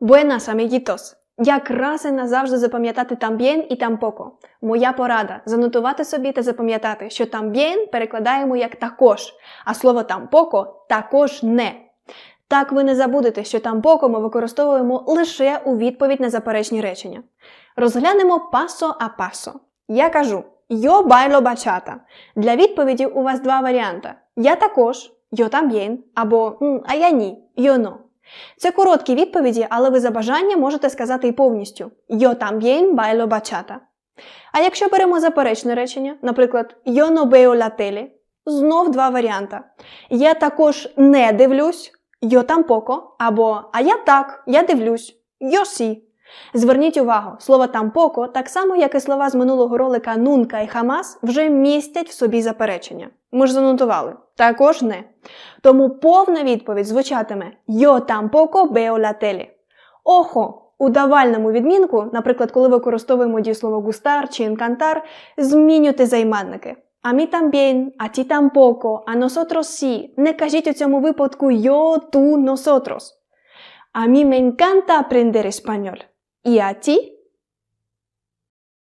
Buenas, amiguitos! Якраз і назавжди запам'ятати también і tampoco. Моя порада занотувати собі та запам'ятати, що también перекладаємо як також, а слово tampoco також не. Так ви не забудете, що tampoco ми використовуємо лише у відповідь на заперечні речення. Розглянемо paso a paso. Я кажу yo bailo bachata. Для відповіді у вас два варіанти. Я також, yo también, або «М, а я ні, yo no. Це короткі відповіді, але ви за бажання можете сказати і повністю Yo también bailo bachata. А якщо беремо заперечне речення, наприклад, Yo no veo la tele, знов два варіанти. Я також не дивлюсь, Yo tampoco, або А я так, я дивлюсь, Yo sí. Зверніть увагу, слово тампоко, так само як і слова з минулого ролика нунка і хамас, вже містять в собі заперечення. Ми ж занотували. Також не. Тому повна відповідь звучатиме tampoco veo la. Охо! У давальному відмінку, наприклад, коли використовуємо дієслово густар чи інкантар, змінюйте займенники. А мі también, а ті tampoco, а nosotros sí. Не кажіть у цьому випадку tú, nosotros. A mí me encanta aprender español. І а ті